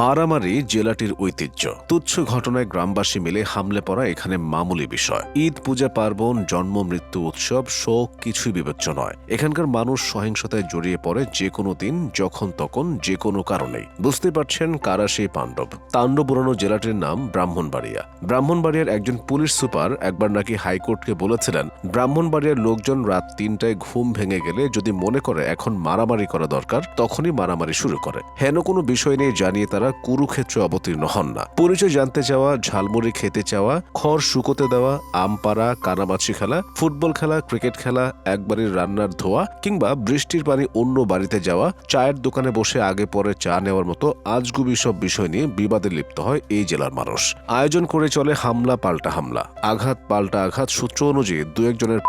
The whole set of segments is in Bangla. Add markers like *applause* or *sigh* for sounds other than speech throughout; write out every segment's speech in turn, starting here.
মারামারি জেলাটির ঐতিহ্য। তুচ্ছ ঘটনায় গ্রামবাসী মিলে হামলে পড়া এখানে মামুলি বিষয়। ঈদ, পূজা, পার্বণ, জন্ম, মৃত্যু, উৎসব, শোক কিছুই বিবেচ্য নয়। এখানকার মানুষ সহিংসতায় জড়িয়ে পড়ে যে কোনো দিন, যখন তখন, যে কোনো কারণেই। বুঝতে পারছেন কারা সেই পাণ্ডব। তাণ্ডব উড়ানো জেলাটির নাম ব্রাহ্মণবাড়িয়া। ব্রাহ্মণবাড়িয়ার একজন পুলিশ সুপার একবার নাকি হাইকোর্টকে বলেছিলেন, ব্রাহ্মণবাড়িয়ার লোকজন রাত তিনটায় ঘুম ভেঙে গেলে যদি মনে করে এখন মারামারি করা দরকার, তখনই মারামারি শুরু করে। হেন কোনো বিষয় নিয়ে জানিয়ে তারা কুরুক্ষেত্রে অবতীর্ণ হন না। পরিচয় জানতে চাওয়া, ঝালমুড়ি খেতে চাওয়া, খড় শুকোতে দেওয়া আম পাড়া কানামাছি খেলা, ফুটবল খেলা, ক্রিকেট খেলা একবারের রান্নার ধোয়া কিংবা বৃষ্টির পানি অন্য বাড়িতে যাওয়া, চায়ের দোকানে বসে আগে পরে চা নেওয়ার মতো আজগুবি সব বিষয় নিয়ে বিবাদে লিপ্ত হয় এই জেলার মানুষ। আয়োজন করে চলে হামলা পাল্টা হামলা। আঘাত পাল্টা আঘাত সূত্র অনুযায়ী দু একজনের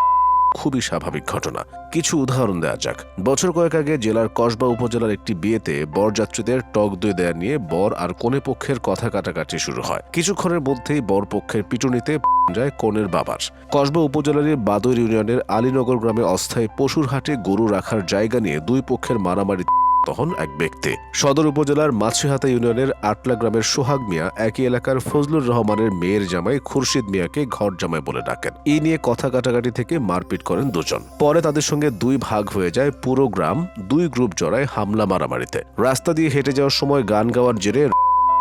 খুবই স্বাভাবিক ঘটনা। কিছু উদাহরণ দেওয়া যাক। বছর কয়েক আগে জেলার কসবা উপজেলার একটি বিয়েতে বরযাত্রীদের টক দই দেয়া নিয়ে বর আর কনে পক্ষের কথা কাটাকাটি শুরু হয়। কিছুক্ষণের মধ্যেই বর পক্ষের পিটুনিতে *laughs* যায় কনের বাবার। কসবা উপজেলার বাদর ইউনিয়নের আলীনগর গ্রামে অস্থায়ী পশুর হাটে গরু রাখার জায়গা নিয়ে দুই পক্ষের মারামারি তখন এক ব্যক্তি। সদর উপজেলার মাছিহাতা ইউনিয়নের আটলা গ্রামের সোহাগ মিয়া একই এলাকার ফজলুর রহমানের মেয়ের জামাই খুরশিদ মিয়াকে ঘর জামাই বলে ডাকেন। এই নিয়ে কথা কাটাকাটি থেকে মারপিট করেন দুজন। পরে তাদের সঙ্গে দুই ভাগ হয়ে যায় পুরো গ্রাম, দুই গ্রুপ জড়ায় হামলা মারামারিতে। রাস্তা দিয়ে হেঁটে যাওয়ার সময় গান গাওয়ার জেরে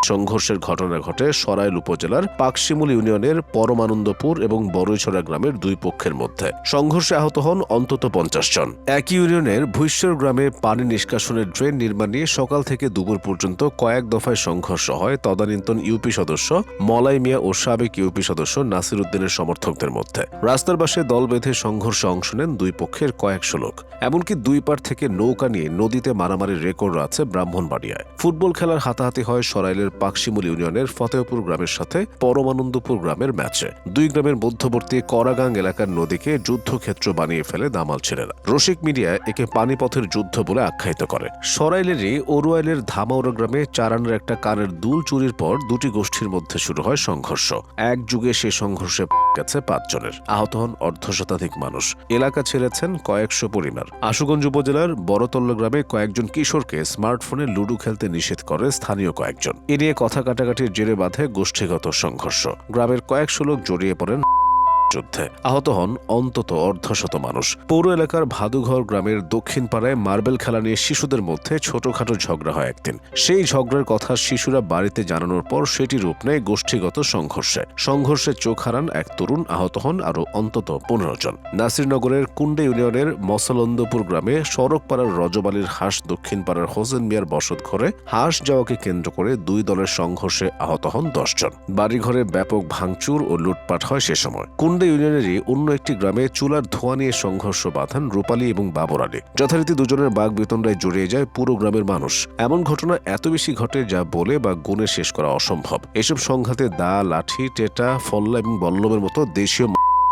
সংঘর্ষের ঘটনা ঘটে সরাইল উপজেলার পাকশিমুল ইউনিয়নের পরমানন্দপুর এবং বড়ইছড়া গ্রামের দুই পক্ষের মধ্যে। সংঘর্ষে আহত হন অন্তত পঞ্চাশ জন। একই ইউনিয়নের ভুইশ্বর গ্রামে পানি নিষ্কাশনের ড্রেন নির্মাণ নিয়ে সকাল থেকে দুপুর পর্যন্ত কয়েক দফায় সংঘর্ষ হয় তদানীন্তন ইউপি সদস্য মলাই মিয়া ও সাবেক ইউপি সদস্য নাসির উদ্দিনের সমর্থকদের মধ্যে। রাস্তার পাশে দল বেঁধে সংঘর্ষে অংশ নেন দুই পক্ষের কয়েকশো লোক। এমনকি দুই পার থেকে নৌকা নিয়ে নদীতে মারামারির রেকর্ড আছে ব্রাহ্মণবাড়িয়ায়। ফুটবল খেলার হাতাহাতি হয় সরাইলের পাকশিমুল ইউনিয়নের ফতেহপুর গ্রামের সাথে পরমানন্দপুর গ্রামের ম্যাচে। দুই গ্রামের মধ্যবর্তী করাগাং এলাকার নদীকে যুদ্ধক্ষেত্র বানিয়ে ফেলে দামাল ছেলেরা। রসিক মিডিয়া একে পানিপথের যুদ্ধ বলে আখ্যায়িত করে। সরাইলেরই ওরুয়াইলের ধামাউড়া গ্রামে চারানের একটা কানের দুল চুরির পর দুটি গোষ্ঠীর মধ্যে শুরু হয় সংঘর্ষ। এক যুগে সে সংঘর্ষে গেছে পাঁচজনের। আহত হন অর্ধশতাধিক মানুষ। এলাকা ছেড়েছেন কয়েকশো পরিবার। আশুগঞ্জ উপজেলার বড়তল্ল গ্রামে কয়েকজন কিশোরকে স্মার্টফোনে লুডু খেলতে নিষেধ করে স্থানীয় কয়েকজন। এ নিয়ে কথা কাটাকাটির জেরে বাঁধে গোষ্ঠীগত সংঘর্ষ। গ্রামের কয়েকশো লোক জড়িয়ে পড়েন যুদ্ধে। আহত হন অন্তত অর্ধশত মানুষ। পৌর এলাকার ভাদুঘর গ্রামের দক্ষিণ পাড়ায় মার্বেল খেলা নিয়ে শিশুদের মধ্যে ছোটখাটো ঝগড়া হয় একদিন। সেই ঝগড়ার কথা শিশুরা বাড়িতে জানানোর পর সেটি রূপ নেয় গোষ্ঠীগত সংঘর্ষে। সংঘর্ষে চোখ হারান এক তরুণ, আহত হন আরও অন্তত পনেরো জন। নাসিরনগরের কুন্ডে ইউনিয়নের মসলন্দপুর গ্রামে সড়ক পাড়ার রজবালির হাঁস দক্ষিণ পাড়ার হোসেন মিয়ার বসত ঘরে হাঁস যাওয়াকে কেন্দ্র করে দুই দলের সংঘর্ষে আহত হন দশজন বাড়িঘরে ব্যাপক ভাঙচুর ও লুটপাট হয় সে সময়। কুন্ডে ইউনিয়নেরই অন্য একটি গ্রামে চুলার ধোঁয়া নিয়ে সংঘর্ষ বাঁধান রূপালী এবং বাবর আলী যথারীতি দুজনের বাঘ বেতনরায় জড়িয়ে যায় পুরো গ্রামের মানুষ। এমন ঘটনা এত বেশি ঘটে যা বলে বা গুণে শেষ করা অসম্ভব। এসব সংঘাতে দা, লাঠি, টেটা, ফল্লা এবং বল্লমের মতো দেশীয়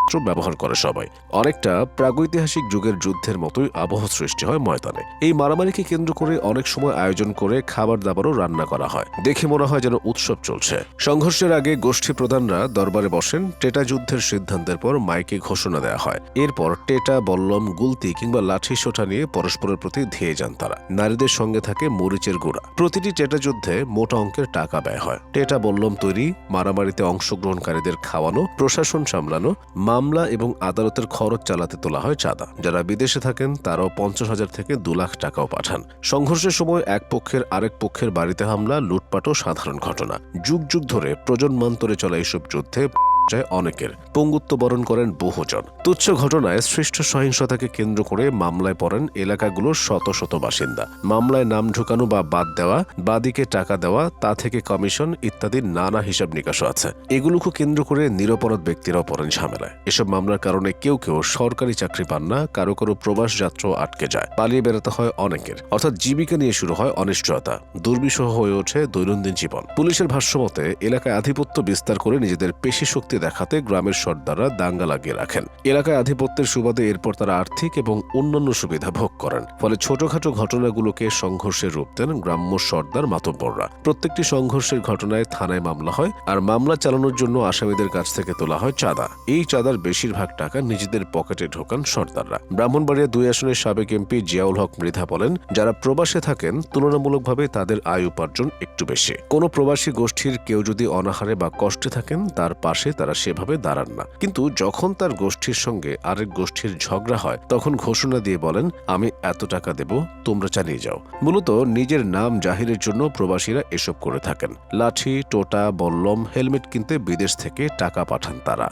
অস্ত্র ব্যবহার করে সবাই। অনেকটা প্রাগৈতিহাসিক যুগের যুদ্ধের মতোই আবহ সৃষ্টি হয় ময়দানে। এই মারামারিকে কেন্দ্র করে অনেক সময় আয়োজন করে খাবার দাবারও রান্না করা হয়। দেখে মনে হয় যেন উৎসব চলছে। সংঘর্ষের আগে গোষ্ঠী প্রধানরা দরবারে বসেন। টেটা যুদ্ধের সিদ্ধান্তের পর মাইকে ঘোষণা দেওয়া হয়। এরপর টেটা, বল্লম, গুলতি কিংবা লাঠি সোটা নিয়ে পরস্পরের প্রতি ধেয়ে যান তারা। নারীদের সঙ্গে থাকে মরিচের গুঁড়া। প্রতিটি টেটা যুদ্ধে মোটা অঙ্কের টাকা ব্যয় হয়। টেটা, বল্লম তৈরি, মারামারিতে অংশগ্রহণকারীদের খাওয়ানো, প্রশাসন সামলানো মামলা এবং আদালতের খরচ চালাতে তোলা হয় চাঁদা। যারা বিদেশে থাকেন, তারাও পঞ্চাশ হাজার থেকে দু লাখ টাকাও পাঠান। সংঘর্ষের সময় এক পক্ষের আরেক পক্ষের বাড়িতে হামলা লুটপাটও সাধারণ ঘটনা। যুগ যুগ ধরে প্রজন্মান্তরে চলা এসব যুদ্ধে যায় অনেকের পঙ্গুত্ব বরণ করেন বহুজন। তুচ্ছ ঘটনায় সৃষ্ট সহিংসতাকে কেন্দ্র করে মামলায় পড়েন এলাকাগুলোর শত শত বাসিন্দা। মামলায় নাম ঢুকানো বা বাদ দেওয়া, বাদীকে টাকা দেওয়া, তা থেকে কমিশন ইত্যাদি নানা হিসাব নিকাশও আছে। এগুলোকে কেন্দ্র করে নিরপরাধ ব্যক্তিরাও পড়েন ঝামেলায়। এসব মামলার কারণে কেউ কেউ সরকারি চাকরি পান না, কারও কারও প্রবাস যাত্রাও আটকে যায়। পালিয়ে বেড়াতে হয় অনেকের। অর্থাৎ জীবিকা নিয়ে শুরু হয় অনিশ্চয়তা, দুর্বিষহ হয়ে ওঠে দৈনন্দিন জীবন। পুলিশের ভাষ্যমতে, এলাকায় আধিপত্য বিস্তার করে নিজেদের পেশি শক্তি দেখাতে গ্রামের সর্দাররা দাঙ্গা লাগিয়ে রাখেন। এলাকায় আধিপত্যের সুবাদে এরপর তারা আর্থিক এবং অন্যান্য সুবিধা ভোগ করেন। ফলে ছোটখাটো ঘটনাগুলোকে সংঘর্ষের রূপ দেন গ্রাম্য সর্দার মাতব্বররা। প্রত্যেকটি সংঘর্ষের ঘটনায় থানায় মামলা হয় আর মামলা চালানোর জন্য আসামিদের কাছ থেকে তোলা হয় চাঁদা। এই চাঁদার বেশিরভাগ টাকা নিজেদের পকেটে ঢোকান সর্দাররা। ব্রাহ্মণবাড়িয়া দুই আসনের সাবেক এমপি জিয়াউল হক মৃধা বলেন, যারা প্রবাসে থাকেন, তুলনামূলকভাবে তাদের আয় উপার্জন একটু বেশি। কোনো প্রবাসী গোষ্ঠীর কেউ যদি অনাহারে বা কষ্টে থাকেন, তার পাশে তারা সেভাবে দাঁড়ান না। কিন্তু যখন তার গোষ্ঠীর সঙ্গে আরেক গোষ্ঠীর ঝগড়া হয়, তখন ঘোষণা দিয়ে বলেন, আমি এত টাকা দেব, তোমরা চালিয়ে যাও। মূলত নিজের নাম জাহিরের জন্য প্রবাসীরা এসব করে থাকেন। লাঠি, টোটা, বল্লম, হেলমেট কিনতে বিদেশ থেকে টাকা পাঠান তারা।